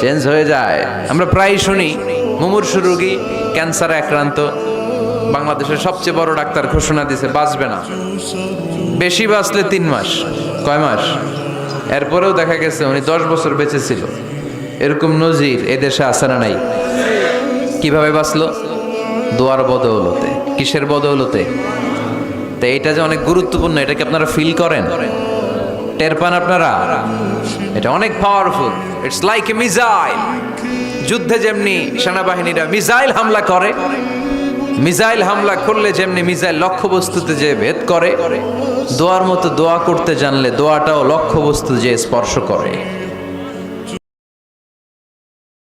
Change হয়ে যায়। আমরা প্রায় শুনি, মুমূর্ষু রোগী, ক্যান্সারে আক্রান্ত, বাংলাদেশের সবচেয়ে বড় ডাক্তার ঘোষণা দিছে, বাঁচবে না। বেশি বাঁচলে তিন মাস, কয় মাস? এরপরেও দেখা গেছে উনি দশ বছর বেঁচে ছিল। এরকম নজির এদেশে আসে না নাই? কীভাবে বাঁচলো? দোয়ার বদৌলতে। কিসের বদৌলতে? তো এটা যে অনেক গুরুত্বপূর্ণ এটাকে আপনারা ফিল করেন? টের পান আপনারা? এটা অনেক powerful it's like a missile যুদ্ধে যেমনি সেনাবাহিনীরা মিজাইল হামলা করে মিজাইল হামলা করলে যেমনি মিজাইল লক্ষ্যবস্তুতে যে ভেদ করে, দোয়ার মতো দোয়া করতে জানলে দোয়াটাও লক্ষ্যবস্তু যে স্পর্শ করে।